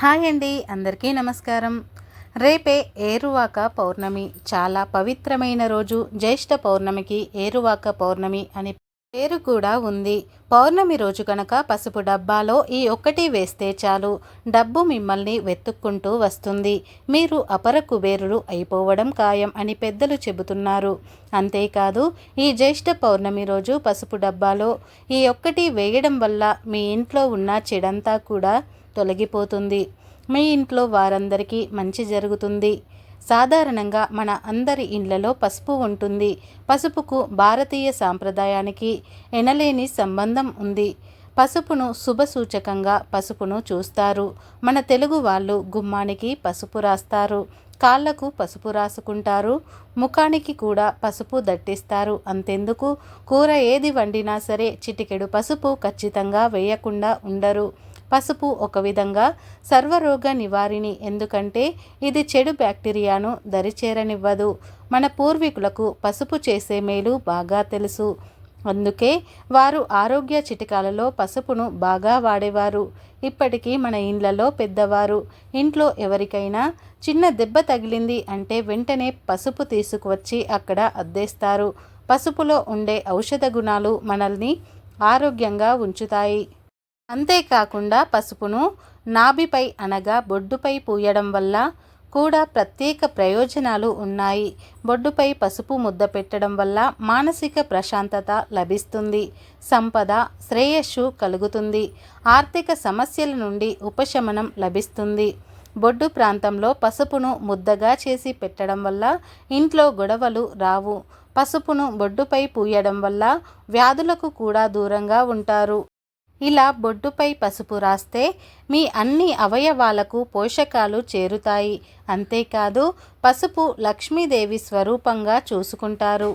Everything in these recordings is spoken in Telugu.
హాయ్ అండి అందరికీ నమస్కారం. రేపే ఏరువాక పౌర్ణమి చాలా పవిత్రమైన రోజు జ్యేష్ఠ పౌర్ణమికి ఏరువాక పౌర్ణమి అని పేరు కూడా ఉంది. పౌర్ణమి రోజు కనుక పసుపు డబ్బాలో ఈ ఒక్కటి వేస్తే చాలు డబ్బు మిమ్మల్ని వెతుక్కుంటూ వస్తుంది. మీరు అపర కుబేరులు అయిపోవడం ఖాయం అని పెద్దలు చెబుతున్నారు. అంతేకాదు ఈ జ్యేష్ఠ పౌర్ణమి రోజు పసుపు డబ్బాలో ఈ ఒక్కటి వేయడం వల్ల మీ ఇంట్లో ఉన్న చెడంతా కూడా తొలగిపోతుంది. మీ ఇంట్లో వారందరికీ మంచి జరుగుతుంది. సాధారణంగా మన అందరి ఇండ్లలో పసుపు ఉంటుంది. పసుపుకు భారతీయ సాంప్రదాయానికి ఎనలేని సంబంధం ఉంది. పసుపును శుభ సూచకంగా పసుపును చూస్తారు. మన తెలుగు వాళ్ళు గుమ్మానికి పసుపు రాస్తారు. కాళ్ళకు పసుపు రాసుకుంటారు. ముఖానికి కూడా పసుపు దట్టిస్తారు. అంతెందుకు? కూర ఏది వండినా సరే చిటికెడు పసుపు ఖచ్చితంగా వేయకుండా ఉండరు. పసుపు ఒక విధంగా సర్వరోగ నివారిణి ఎందుకంటే ఇది చెడు బ్యాక్టీరియాను దరిచేరనివ్వదు. మన పూర్వీకులకు పసుపు చేసే మేలు బాగా తెలుసు. అందుకే వారు ఆరోగ్య చిటికాలలో పసుపును బాగా వాడేవారు. ఇప్పటికీ మన ఇండ్లలో పెద్దవారు. ఇంట్లో ఎవరికైనా చిన్న దెబ్బ తగిలింది అంటే వెంటనే పసుపు తీసుకువచ్చి అక్కడ అద్దేస్తారు. పసుపులో ఉండే ఔషధ గుణాలు మనల్ని ఆరోగ్యంగా ఉంచుతాయి. అంతేకాకుండా పసుపును నాభిపై అనగా బొడ్డుపై పూయడం వల్ల కూడా ప్రత్యేక ప్రయోజనాలు ఉన్నాయి. బొడ్డుపై పసుపు ముద్ద పెట్టడం వల్ల మానసిక ప్రశాంతత లభిస్తుంది. సంపద శ్రేయస్సు కలుగుతుంది. ఆర్థిక సమస్యల నుండి ఉపశమనం లభిస్తుంది. బొడ్డు ప్రాంతంలో పసుపును ముద్దగా చేసి పెట్టడం వల్ల ఇంట్లో గొడవలు రావు. పసుపును బొడ్డుపై పూయడం వల్ల వ్యాధులకు కూడా దూరంగా ఉంటారు. ఇలా బొడ్డుపై పసుపు రాస్తే మీ అన్ని అవయవాలకు పోషకాలు చేరుతాయి. అంతేకాదు పసుపు లక్ష్మీదేవి స్వరూపంగా చూసుకుంటారు.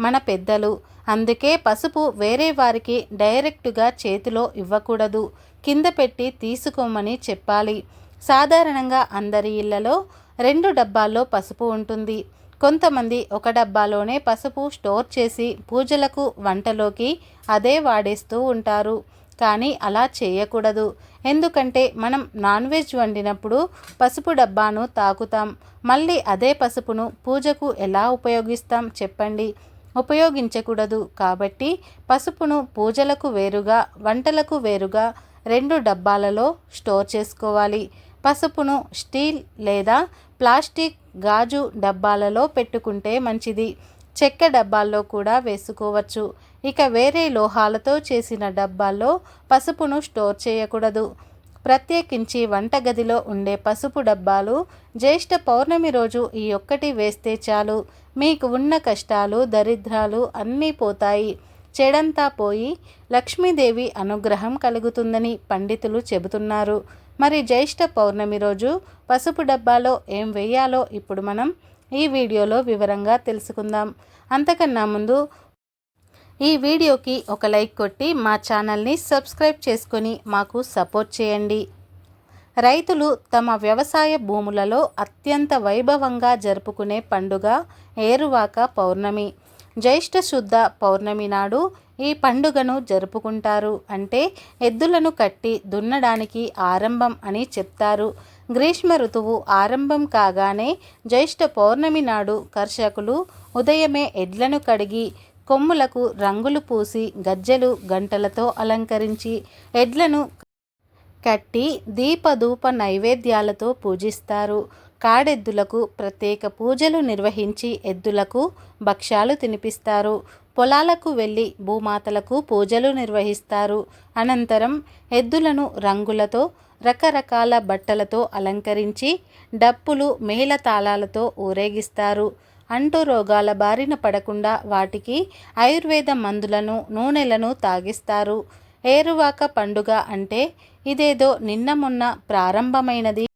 మన పెద్దలు అందుకే పసుపు వేరే వారికి డైరెక్టుగా చేతిలో ఇవ్వకూడదు. కింద పెట్టి తీసుకోమని చెప్పాలి. సాధారణంగా అందరి ఇళ్ళలో రెండు డబ్బాల్లో పసుపు ఉంటుంది. కొంతమంది ఒక డబ్బాలోనే పసుపు స్టోర్ చేసి పూజలకు వంటలోకి అదే వాడేస్తూ ఉంటారు. కానీ అలా చేయకూడదు. ఎందుకంటే మనం నాన్ వెజ్ వండినప్పుడు పసుపు డబ్బాను తాకుతాం. మళ్ళీ అదే పసుపును పూజకు ఎలా ఉపయోగిస్తాం చెప్పండి. ఉపయోగించకూడదు. కాబట్టి పసుపును పూజలకు వేరుగా వంటలకు వేరుగా రెండు డబ్బాలలో స్టోర్ చేసుకోవాలి. పసుపును స్టీల్ లేదా ప్లాస్టిక్ గాజు డబ్బాలలో పెట్టుకుంటే మంచిది. చెక్క డబ్బాల్లో కూడా వేసుకోవచ్చు. ఇక వేరే లోహాలతో చేసిన డబ్బాల్లో పసుపును స్టోర్ చేయకూడదు. ప్రత్యేకించి వంటగదిలో ఉండే పసుపు డబ్బాలు జ్యేష్ఠ పౌర్ణమి రోజు ఈ ఒక్కటి వేస్తే చాలు. మీకు ఉన్న కష్టాలు దరిద్రాలు అన్నీ పోతాయి. చెడంతా పోయి లక్ష్మీదేవి అనుగ్రహం కలుగుతుందని పండితులు చెబుతున్నారు. మరి జ్యేష్ఠ పౌర్ణమి రోజు పసుపు డబ్బాలో ఏం వేయాలో ఇప్పుడు మనం ఈ వీడియోలో వివరంగా తెలుసుకుందాం. అంతకన్నా ముందు ఈ వీడియోకి ఒక లైక్ కొట్టి మా ఛానల్ని సబ్స్క్రైబ్ చేసుకొని మాకు సపోర్ట్ చేయండి. రైతులు తమ వ్యవసాయ భూములలో అత్యంత వైభవంగా జరుపుకునే పండుగ ఏరువాక పౌర్ణమి. జ్యేష్ఠ శుద్ధ పౌర్ణమి నాడు ఈ పండుగను జరుపుకుంటారు. అంటే ఎద్దులను కట్టి దున్నడానికి ఆరంభం అని చెప్తారు. గ్రీష్మ ఋతువు ఆరంభం కాగానే జ్యేష్ఠ పౌర్ణమి నాడు కర్షకులు ఉదయమే ఎడ్లను కడిగి కొమ్ములకు రంగులు పూసి గజ్జెలు గంటలతో అలంకరించి ఎడ్లను కట్టి దీపధూప నైవేద్యాలతో పూజిస్తారు. కాడెద్దులకు ప్రత్యేక పూజలు నిర్వహించి ఎద్దులకు భక్ష్యాలు తినిపిస్తారు. పొలాలకు వెళ్ళి భూమాతలకు పూజలు నిర్వహిస్తారు. అనంతరం ఎద్దులను రంగులతో రకరకాల బట్టలతో అలంకరించి డప్పులు మేళతాళాలతో ఊరేగిస్తారు. అంటు రోగాల బారిన పడకుండా వాటికి ఆయుర్వేద మందులను నూనెలను తాగిస్తారు. ఏరువాక పండుగ అంటే ఇదేదో నిన్న మొన్న ప్రారంభమైనది.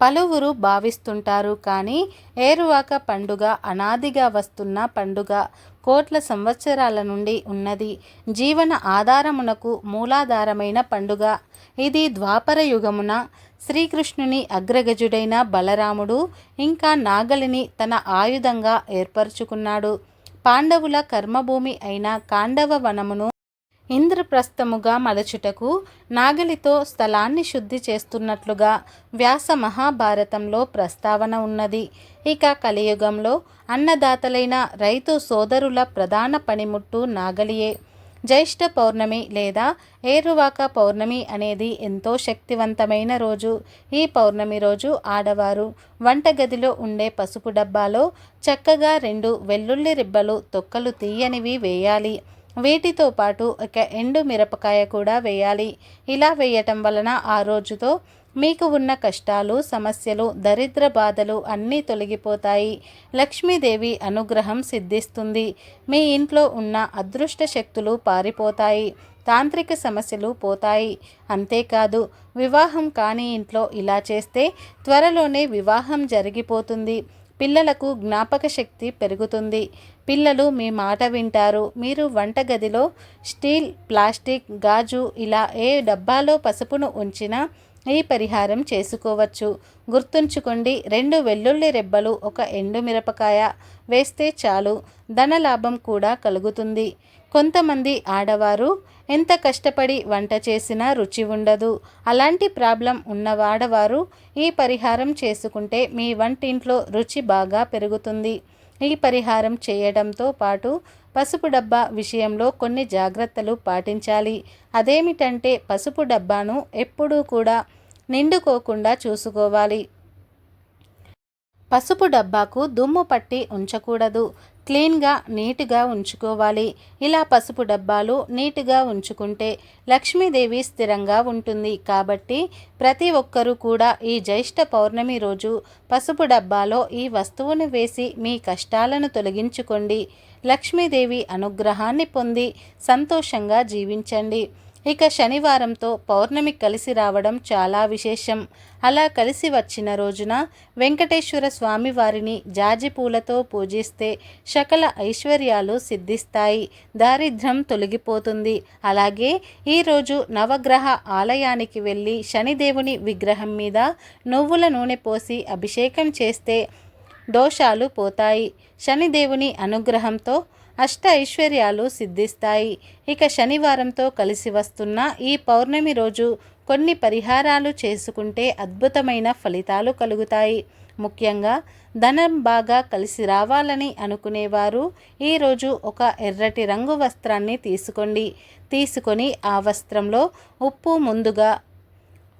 పలువురు భావిస్తుంటారు కానీ ఏరువాక పండుగ అనాదిగా వస్తున్న పండుగ. కోట్ల సంవత్సరాల నుండి ఉన్నది. జీవన ఆధారమునకు మూలాధారమైన పండుగ. ఇది ద్వాపర యుగమున శ్రీకృష్ణుని అగ్రగజుడైన బలరాముడు ఇంకా నాగలిని తన ఆయుధంగా ఏర్పరచుకున్నాడు. పాండవుల కర్మభూమి అయిన కాండవ వనమును ఇంద్రప్రస్థముగా మలచుటకు నాగలితో స్థలాన్ని శుద్ధి చేస్తున్నట్లుగా వ్యాస మహాభారతంలో ప్రస్తావన ఉన్నది. ఇక కలియుగంలో అన్నదాతలైన రైతు సోదరుల ప్రధాన పనిముట్టు నాగలియే. జ్యేష్ఠ పౌర్ణమి లేదా ఏరువాక పౌర్ణమి అనేది ఎంతో శక్తివంతమైన రోజు. ఈ పౌర్ణమి రోజు ఆడవారు వంటగదిలో ఉండే పసుపు డబ్బాలో చక్కగా రెండు వెల్లుల్లి రిబ్బలు తొక్కలు తీయనివి వేయాలి. వీటితో పాటు ఒక ఎండు మిరపకాయ కూడా వేయాలి. ఇలా వేయటం వలన ఆ రోజుతో మీకు ఉన్న కష్టాలు సమస్యలు దరిద్ర బాధలు అన్నీ తొలగిపోతాయి. లక్ష్మీదేవి అనుగ్రహం సిద్ధిస్తుంది. మీ ఇంట్లో ఉన్న అదృష్ట శక్తులు పారిపోతాయి. తాంత్రిక సమస్యలు పోతాయి. అంతేకాదు వివాహం కాని ఇంట్లో ఇలా చేస్తే త్వరలోనే వివాహం జరిగిపోతుంది. పిల్లలకు జ్ఞాపక శక్తి పెరుగుతుంది. పిల్లలు మీ మాట వింటారు. మీరు వంటగదిలో స్టీల్ ప్లాస్టిక్ గాజు ఇలా ఏ డబ్బాలో పసుపును ఉంచినా ఈ పరిహారం చేసుకోవచ్చు. గుర్తుంచుకోండి రెండు వెల్లుల్లి రెబ్బలు ఒక ఎండు మిరపకాయ వేస్తే చాలు. ధనలాభం కూడా కలుగుతుంది. కొంతమంది ఆడవారు ఎంత కష్టపడి వంట చేసినా రుచి ఉండదు. అలాంటి ప్రాబ్లం ఉన్న వాడవారు ఈ పరిహారం చేసుకుంటే మీ వంటింట్లో రుచి బాగా పెరుగుతుంది. ఈ పరిహారం చేయడంతో పాటు పసుపు డబ్బా విషయంలో కొన్ని జాగ్రత్తలు పాటించాలి. అదేమిటంటే పసుపు డబ్బాను ఎప్పుడూ కూడా నిండుకోకుండా చూసుకోవాలి. పసుపు డబ్బాకు దుమ్ము పట్టి ఉంచకూడదు. క్లీన్గా నీట్గా ఉంచుకోవాలి. ఇలా పసుపు డబ్బాలు నీట్గా ఉంచుకుంటే లక్ష్మీదేవి స్థిరంగా ఉంటుంది. కాబట్టి ప్రతి ఒక్కరూ కూడా ఈ జ్యేష్ఠ పౌర్ణమి రోజు పసుపు డబ్బాలో ఈ వస్తువును వేసి మీ కష్టాలను తొలగించుకోండి. లక్ష్మీదేవి అనుగ్రహాన్ని పొంది సంతోషంగా జీవించండి. ఇక శనివారంతో పౌర్ణమి కలిసి రావడం చాలా విశేషం. అలా కలిసి వచ్చిన రోజున వెంకటేశ్వర స్వామి వారిని జాజి పూలతో పూజిస్తే సకల ఐశ్వర్యాలు సిద్ధిస్తాయి. దారిద్ర్యం తొలగిపోతుంది. అలాగే ఈరోజు నవగ్రహ ఆలయానికి వెళ్ళి శనిదేవుని విగ్రహం మీద నువ్వుల నూనె పోసి అభిషేకం చేస్తే దోషాలు పోతాయి. శనిదేవుని అనుగ్రహంతో అష్ట ఐశ్వర్యాలు సిద్ధిస్తాయి. ఇక శనివారంతో కలిసి వస్తున్న ఈ పౌర్ణమి రోజు కొన్ని పరిహారాలు చేసుకుంటే అద్భుతమైన ఫలితాలు కలుగుతాయి. ముఖ్యంగా ధనం బాగా కలిసి రావాలని అనుకునేవారు ఈరోజు ఒక ఎర్రటి రంగు వస్త్రాన్ని తీసుకోండి. తీసుకొని ఆ వస్త్రంలో ఉప్పు ముందుగా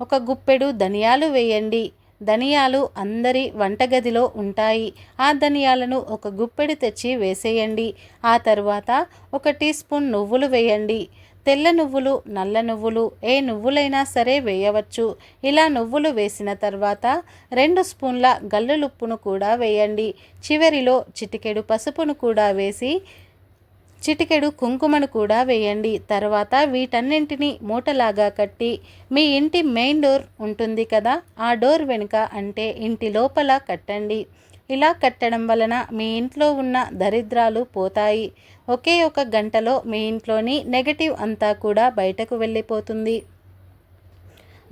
ఒక గుప్పెడు ధనియాలు వేయండి. ధనియాలు అందరి వంటగదిలో ఉంటాయి. ఆ ధనియాలను ఒక గుప్పెడి తెచ్చి వేసేయండి. ఆ తర్వాత ఒక టీ స్పూన్ నువ్వులు వేయండి. తెల్ల నువ్వులు నల్ల నువ్వులు ఏ నువ్వులైనా సరే వేయవచ్చు. ఇలా నువ్వులు వేసిన తర్వాత రెండు స్పూన్ల గల్లులుప్పును కూడా వేయండి. చివరిలో చిటికెడు పసుపును కూడా వేసి చిటికెడు కుంకుమను కూడా వేయండి. తర్వాత వీటన్నింటినీ మూటలాగా కట్టి మీ ఇంటి మెయిన్ డోర్ ఉంటుంది కదా ఆ డోర్ వెనుక అంటే ఇంటి లోపల కట్టండి. ఇలా కట్టడం వలన మీ ఇంట్లో ఉన్న దరిద్రాలు పోతాయి. ఒకే ఒక గంటలో మీ ఇంట్లోని నెగటివ్ అంతా కూడా బయటకు వెళ్ళిపోతుంది.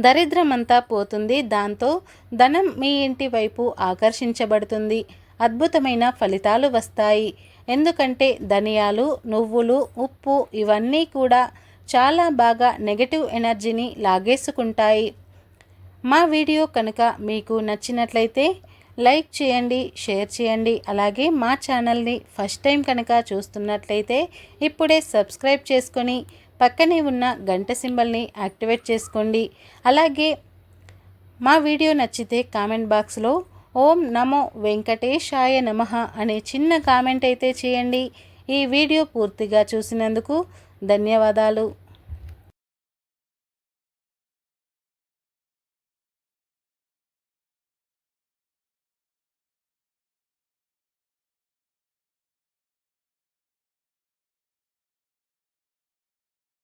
దరిద్రమంతా పోతుంది. దాంతో ధనం మీ ఇంటి వైపు ఆకర్షించబడుతుంది. అద్భుతమైన ఫలితాలు వస్తాయి. ఎందుకంటే ధనియాలు నువ్వులు ఉప్పు ఇవన్నీ కూడా చాలా బాగా నెగటివ్ ఎనర్జీని లాగేసుకుంటాయి. మా వీడియో కనుక మీకు నచ్చినట్లయితే లైక్ చేయండి షేర్ చేయండి. అలాగే మా ఛానల్ని ఫస్ట్ టైం కనుక చూస్తున్నట్లయితే ఇప్పుడే సబ్స్క్రైబ్ చేసుకొని పక్కనే ఉన్న గంట సింబల్ని యాక్టివేట్ చేసుకోండి. అలాగే మా వీడియో నచ్చితే కామెంట్ బాక్స్లో ఓం నమో వెంకటేశాయ నమ అనే చిన్న కామెంట్ అయితే చేయండి. ఈ వీడియో పూర్తిగా చూసినందుకు ధన్యవాదాలు.